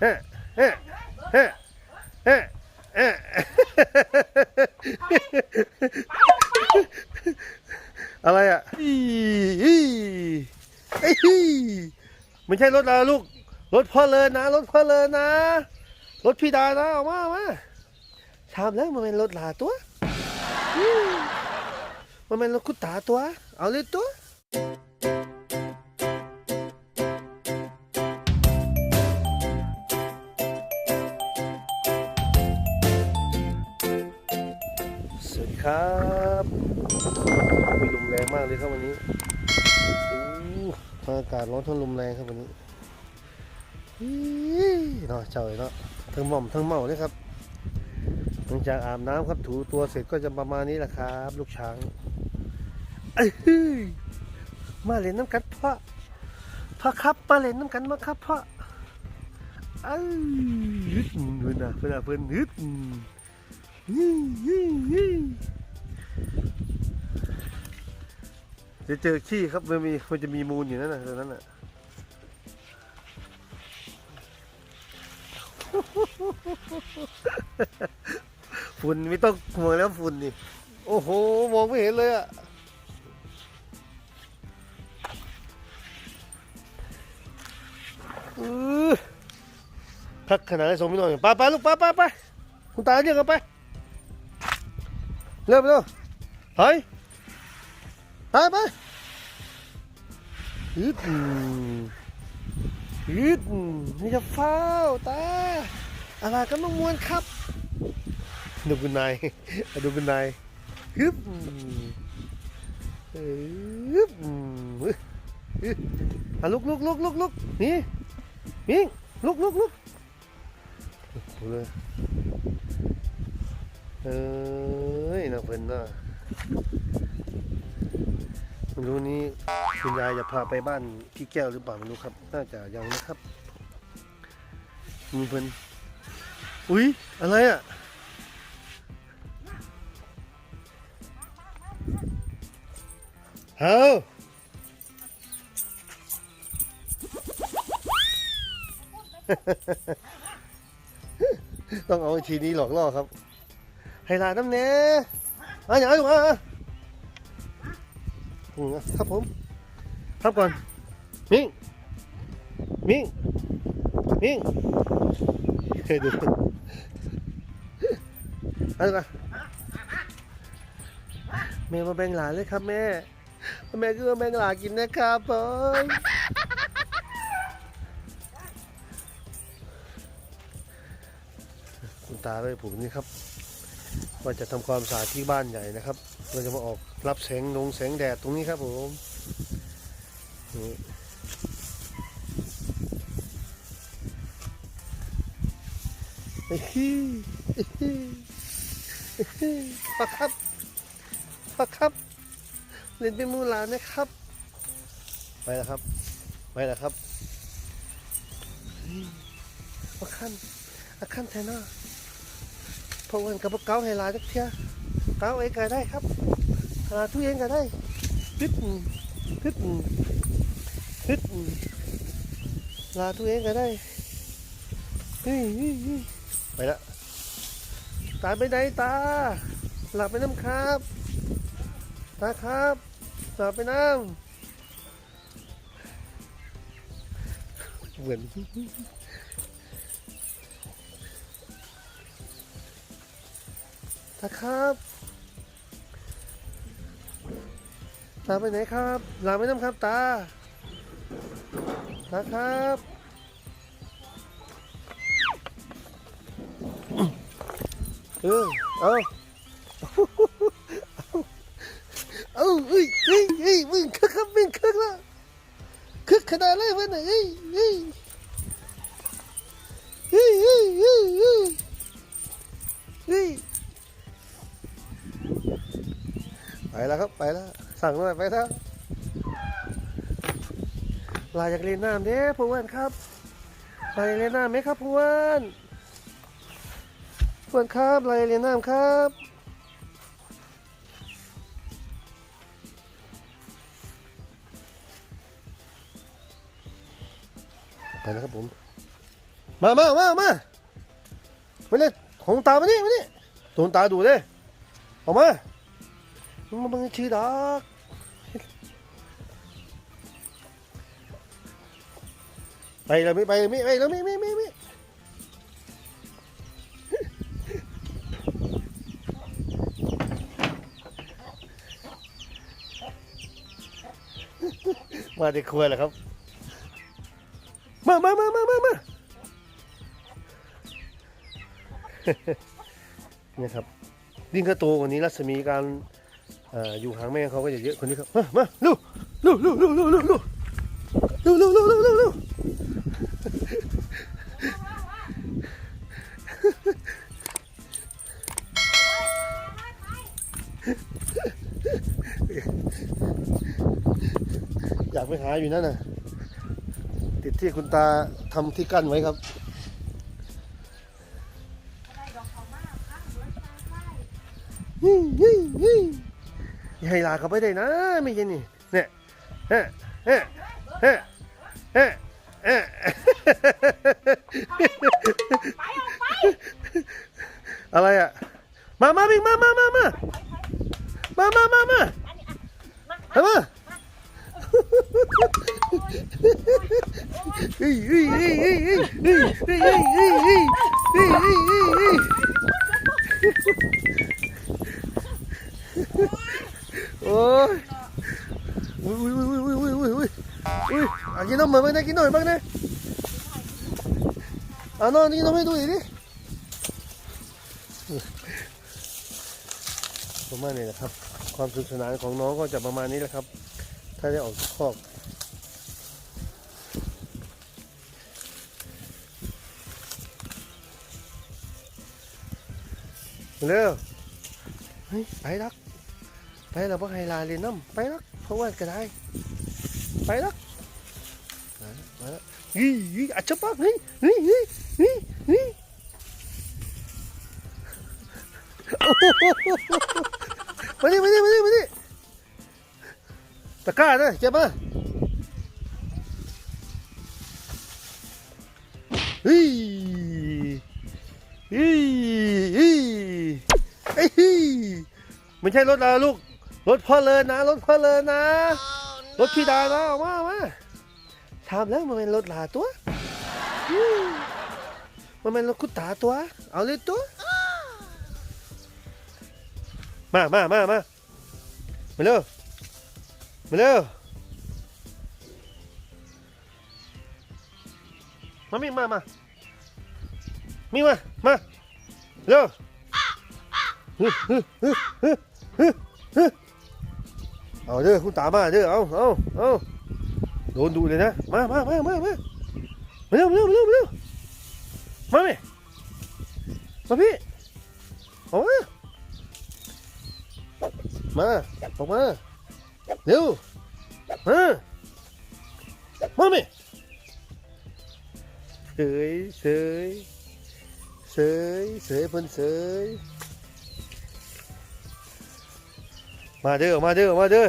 เฮ้เฮ้เฮ้เฮ้เฮ้อะไรอะอีอีอีไม่ใช่รถเราลูก รถพ่อเลินนะ รถพ่อเลินนะ รถพี่ดานะเอามาเอามาถามแล้วมันเป็นรถลาตัว มันเป็นรถคุตาตัว เอาเลยตัว เลยครับวันนี้อู้อากาศร้อนทั้งลมแรงครับวันนี้อีเนาะเจ้าเนาะทั้งหม่อมทั้งเมาเลยครับหลังจากอาบน้ำครับถูตัวเสร็จก็จะประมาณนี้แหละครับ ลูกช้างมาเล่นน้ำกันพ่อพ่อครับมาเล่นน้ำกันมาครับพ่อเอ้ยฮึดเพื่อนนะเพื่อนนะเพื่อนฮึด จะเจอขี้ครับมันมีมันจะมีมูลอยู่นั่นน่ะตรงนั้นน่ะฝุ่นไม่ต้องมองแล้วฝุ่นนี่โอ้โห มองไม่เห็นเลยอะพักขนาดไหนส่งไม่นอนไปไปลูกไปไปไปคุณตาเรียกกันไป เร็วเร็วถอย ไปไปฮึดฮึดนี่จะเฝ้าตาอะไรกันน้องมวนครับดูคุณนายดูคุณนายฮึบฮึบฮึบอะลุกลุกลุกลุกลุกนี่มิงลุกลุกลุกเลยเอ้ยนะเพิ่นน่ะ ไม่รู้นี้คุณยายจะพาไปบ้านพี่แก้วหรือเปล่าไม่รู้ครับ น่าจะยังนะครับมีเพิ่นอุ้ยอะไรอะ เฮ้าต้องเอาวิธีนี้หลอกล่อครับ ให้ลาน้ำเน่มาอย่างไรถูกมา ครับผมครับก่อนมิงมิงมิงเคยดูอาดูกันแม่มาแบ่งหลานเลยครับแม่ แม่ก็มาแบ่งหลานกินนะครับผมคุณตาเลยผมนี่ครับว่าจะทำความสะอาดที่บ้านใหญ่นะครับ เราจะมาออกรับแสงนงแสงแดดตรงนี้ครับผมนี่เฮ้ยเฮ้ยเฮ้ยปักครับปักครับ เล่นเป็นมูลานนะครับ ไปแล้วครับ ไปแล้วครับปักขั้นปักขั้นแทนน่าพวกมันกับพวกเกาให้ลายจักเทีย เกาเองก็ได้ครับหาทุเองก็ได้ฮึดฮึดฮึดลาทุเองก็ได้ไปละตาไปไหนตา หลับไปน้ำครับ ตาครับหลับไปน้ำเหมือนตาครับ ตาไปไหนครับลาไปน้ำครับตาตาครับเออเอาเอาเอ้ยเฮ้ยเฮ้ยวิ่งคึกครับวิ่งคึกแล้วคึกขนาดเลยมันน่ะเฮ้ยเฮ้ยเฮ้ยเฮ้ยเฮ้ยเฮ้ยเฮ้ยไปแล้วครับไปแล้ว สั่งหน่อยไปแล้วลาอยากเล่นน้ำเด้พวกวันครับลาอยากเล่นน้ำไหมครับพวกวันพวกวันครับลาอยากเล่นน้ำครับไปแล้วครับผม มามามามามาเนี่ยของตามานี่มานี่โดนตาดูเลยออกมา มันมันชื่อดอก ไปแล้วไม่ไปแล้วไม่ไปแล้วไม่ไม่ไม่ม่มาในครัวแหละครับ มามามามามามาเนี่ยครับยิ่งก็โตกว่านี้รัศมีการออยู่ห่างแม่เขาก็จะเยอะกว่านี้ครับ มามาลูกลูกลูกลูกลูกลูกลูกลูกลูลูกลูกลูกลูก อยากไปหาอยู่นั่นน่ะ ติดที่คุณตาทำที่กั้นไว้ครับยี่ยี่ยี่อย่ให้ลาเขาไปได้นะไม่ใช่นี่เนี่ยเฮ้เฮ้เฮ้เฮ้เฮ้อะไรอะ มามาวิ่งมามามา โอ้ยอุ้ยอุ้ยอุ้ยอุ้ยอุ้ยอุ้ยอุ้ยอะกินนมเหมือนบ้างนะกินหน่อยบ้างนะเอานอนกินนมให้ดูอีกดิประมาณนี้แหละครับ ความสนุกสนานของน้องก็จะประมาณนี้แหละครับ ถ้าได้ออกจากคอกเร็วเฮ้ยไปรัก ไปเราบ่ให้ลาเลยน้ำไปลักเพราะว่าก็ได้ ไปลักมาแล้วยี่ยี่อาจจะปักนี่นี่นี่นี่นี่มาดิมาดิมาดิมาดิตะกร้าเลยเก็บมาฮ้ยฮ้ยฮ้ยมันใช่รถอะไรลูก รถพ่อเลยนะ รถพ่อเลยนะ รถพี่ดานะออกมาออกมาถามแล้วมันเป็นรถลาตัวอืมมันเป็นรถคุณตาตัว เอาเลยตัว มามามามามาเร็วมาเร็วมามีมามามีมา มาเร็วฮึฮึฮึฮึฮึฮึ เอาเด้อคุณตามาเด้อเอาเอาเอาโดนดูเลยนะมามามามามามาเร็วมาเร็วมาเร็วมาเร็วมาไหมมาพี่ออกมามาออกมาเร็วมามาไหมเสยเสยเสยเสยเพิ่นเสย มาเด้อออกมาเด้อออกมาเด้อ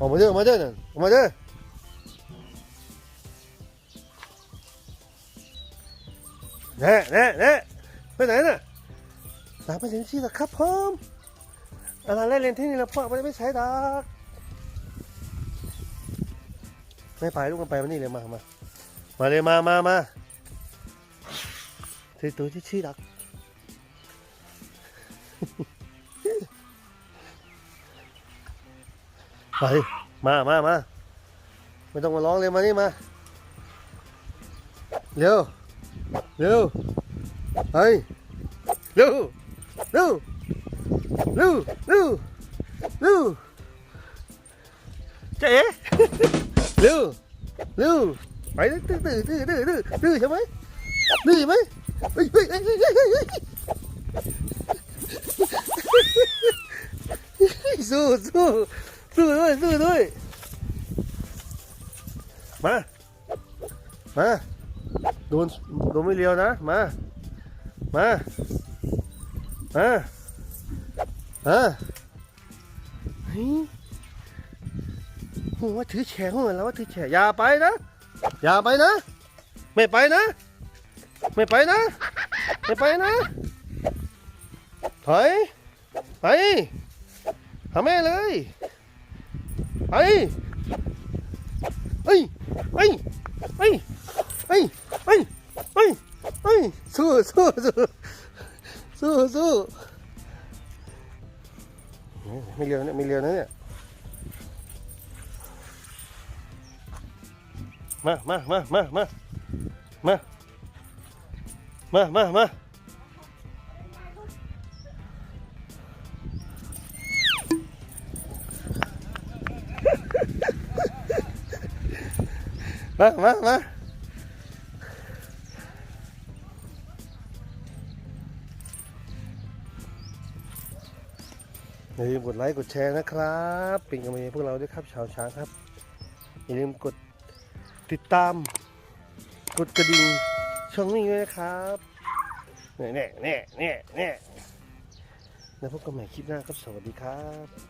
ออกมาเด้อออกมาเด้อนั่นออกมาเด้อแน่แน่แน่ไปไหนน่ะตามไปถึงที่แล้วครับผมอะไรเล่นเล่นที่นี่แล้วพ่อไม่ได้ไม่ใช้ดอกไม่ไปลูกมันไปมันนี่เลยมามามาเลยมามามาถือตัวที่ชี้ดัก ไปมามามาไม่ต้องมาร้องเลยมานี่มา เร็ว เร็วไปเร็ว เร็ว เร็ว เร็ว เร็วเจ๊เร็ว เร็ว ไปตื้อตื้อตื้อตื้อตื้อตื้อใช่ไหมตื้อไหมเฮ้ยเฮ้ยเฮ้ยเฮ้ยเฮ้ยเฮ้สู้ สู้สู้ด้วยสู้อด้วยมา มาโดนโดนไม่เลียวนะ มา มา มามาเฮ้ยหัวถือแฉงหัวแล้วว่าถือแฉอย่าไปนะ อย่าไปนะ ไม่ไปนะ ไม่ไปนะ ไม่ไปนะ ถอย ไปหาแม่เลย ไปเฮ้ยเฮ้ยเฮ้ยเฮ้ยเฮ้ยเฮ้ยเฮ้ยสู้สู้สู้สู้สู้ไามามาอย่าลืมกดไลค์กดแชร์นะครับ เป็นกำลังใจพวกเราด้วยครับชาวช้างครับ อย่าลืมกดติดตาม กดกระดิ่งช่องนี้ด้วยนะครับเน่เนี่ยเนี่ยเนี่ยเนี่ยแล้วพบกันใหม่คลิปหน้าครับ สวัสดีครับ